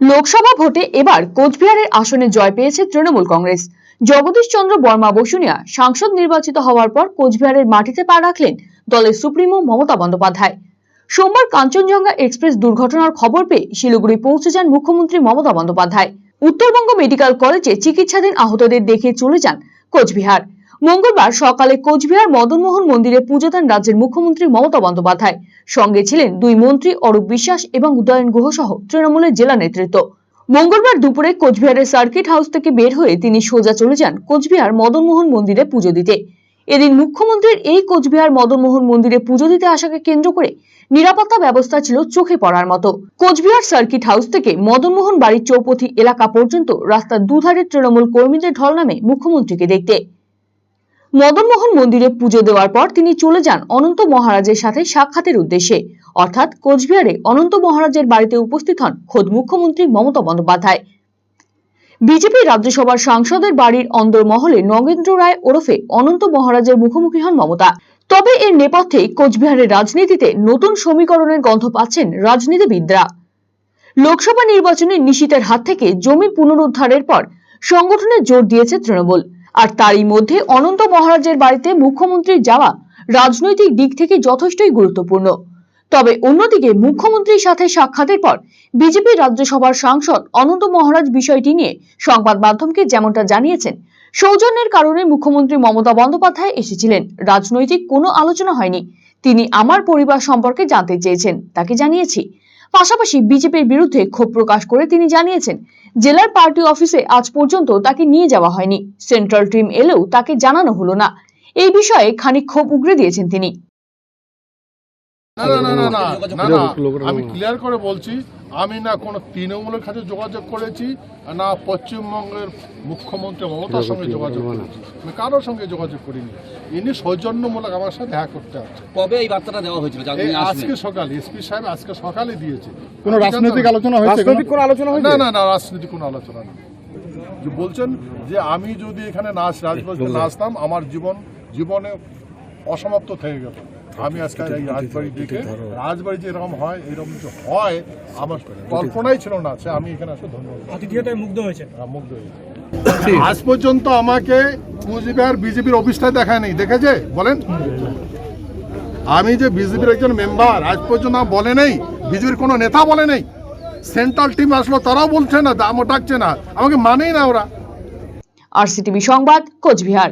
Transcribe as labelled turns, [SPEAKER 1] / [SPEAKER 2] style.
[SPEAKER 1] লোকসভা ভোটে এবার কোচবিহারের আসনে জয় পেয়েছে তৃণমূল কংগ্রেস। জগদীশ চন্দ্র বর্মা বসুনিয়া সাংসদ নির্বাচিত হওয়ার পর কোচবিহারের মাটিতে পা রাখলেন দলের সুপ্রিমো মমতা বন্দ্যোপাধ্যায়। সোমবার কাঞ্চনজঙ্ঘা এক্সপ্রেস দুর্ঘটনার খবর পেয়ে শিলিগুড়ি পৌঁছে যান মুখ্যমন্ত্রী মমতা বন্দ্যোপাধ্যায়। উত্তরবঙ্গ মেডিকেল কলেজে চিকিৎসাধীন আহতদের দেখে চলে যান কোচবিহার। মঙ্গলবার সকালে কোচবিহার মদনমোহন মন্দিরে পুজো দেন রাজ্যের মুখ্যমন্ত্রী মমতা বন্দ্যোপাধ্যায়। সঙ্গে ছিলেন দুই মন্ত্রী অরূপ বিশ্বাস এবং উদয়ন গুহ সহ তৃণমূলের জেলা নেতৃত্ব। মঙ্গলবার দুপুরে কোচবিহারের সার্কিট হাউস থেকে বের হয়ে তিনি সোজা চলে যান কোচবিহার মদনমোহন মন্দিরে পুজো দিতে। এদিন মুখ্যমন্ত্রীর এই কোচবিহার মদনমোহন মন্দিরে পুজো দিতে আসাকে কেন্দ্র করে নিরাপত্তা ব্যবস্থা ছিল চোখে পড়ার মতো। কোচবিহার সার্কিট হাউস থেকে মদনমোহন বাড়ির চৌপথি এলাকা পর্যন্ত রাস্তার দুধারে তৃণমূল কর্মীদের ঢল নামে মুখ্যমন্ত্রীকে দেখতে। মদনমোহন মন্দিরে পুজো দেওয়ার পর তিনি চলে যান অনন্ত মহারাজের সাথে সাক্ষাতের উদ্দেশ্যে। অর্থাৎ কোচবিহারে অনন্ত মহারাজের বাড়িতে উপস্থিত হন খোদ মুখ্যমন্ত্রী মমতা বন্দ্যোপাধ্যায়। বিজেপি রাজ্যসভার সাংসদের বাড়ির অন্দরমহলে নগেন্দ্র রায় ওরফে অনন্ত মহারাজের মুখোমুখি হন মমতা। তবে এর নেপথ্যে কোচবিহারের রাজনীতিতে নতুন সমীকরণের গন্ধ পাচ্ছেন রাজনীতিবিদরা। লোকসভা নির্বাচনে নিশীতের হাত থেকে জমি পুনরুদ্ধারের পর সংগঠনে জোর দিয়েছে তৃণমূল। আর তারই মধ্যে অনন্ত মহারাজের বাড়িতে মুখ্যমন্ত্রীর যাওয়া রাজনৈতিক দিক থেকে যথেষ্টই গুরুত্বপূর্ণ। তবে অন্যদিকে মুখ্যমন্ত্রীর সাথে সাক্ষাতের পর বিজেপি রাজ্যসভার সাংসদ অনন্ত মহারাজ বিষয়টি নিয়ে সংবাদ মাধ্যমকে যেমনটা জানিয়েছেন, সৌজন্যের কারণে মুখ্যমন্ত্রী মমতা বন্দ্যোপাধ্যায় এসেছিলেন। রাজনৈতিক কোনো আলোচনা হয়নি। তিনি আমার পরিবার সম্পর্কে জানতে চেয়েছেন, তাকে জানিয়েছি। পাশাপাশি বিজেপির বিরুদ্ধে ক্ষোভ প্রকাশ করে তিনি জানিয়েছেন, জেলার পার্টি অফিসে আজ পর্যন্ত তাকে নিয়ে যাওয়া হয়নি। সেন্ট্রাল টিম এলেও তাকে জানানো হলো না। এই বিষয়ে খানিক ক্ষোভ উগরে দিয়েছেন তিনি।
[SPEAKER 2] না না না না না না না আমি ক্লিয়ার করে বলছি আমি না কোনো তৃণমূলের কাছে যোগাযোগ করেছি না পশ্চিমবঙ্গের মুখ্যমন্ত্রী মমতার সঙ্গে যোগাযোগ করেছি। আমি কারোর সঙ্গে যোগাযোগ করিনি। ইনি সৌজন্যমূলক আমার সাথে দেখা করতে আসছে
[SPEAKER 3] কবে এই বার্তাটা দেওয়া হয়েছিল?
[SPEAKER 2] আজকে সকালে এসপি সাহেব আজকে সকালে দিয়েছে।
[SPEAKER 4] কোনো রাজনৈতিক আলোচনা হয়েছে রাজনৈতিক কোনো আলোচনা
[SPEAKER 2] না না না রাজনৈতিক কোনো আলোচনা নেই। যে বলছেন যে আমি যদি এখানে নাচ রাজবাড়িতে নাচতাম আমার জীবন জীবনে অসমাপ্ত থেকে গেল। আমি আজকে এই রাজবাড়ি দেখে রাজবাড়ি যে এরকম হয় এরকম যে হয় আমার কল্পনাই ছিল না সে আমি এখানে আসলে ধন্যবাদ
[SPEAKER 5] মুগ্ধ হয়েছে
[SPEAKER 2] হ্যাঁ, মুগ্ধ হয়েছি। আজ পর্যন্ত আমাকে কুচবিহার বিজেপির অফিসটা দেখায় নেই দেখেছে? বলেন। আমি যে বিজেপির একজন মেম্বার আজ পর্যন্ত বলে নেই বিজেপির কোনো নেতা বলে নেই। সেন্ট্রাল টিম আসলো তারাও বলছে না দামও ডাকছে না। আমাকে মানেই না ওরা।
[SPEAKER 1] আর সংবাদ কোচবিহার।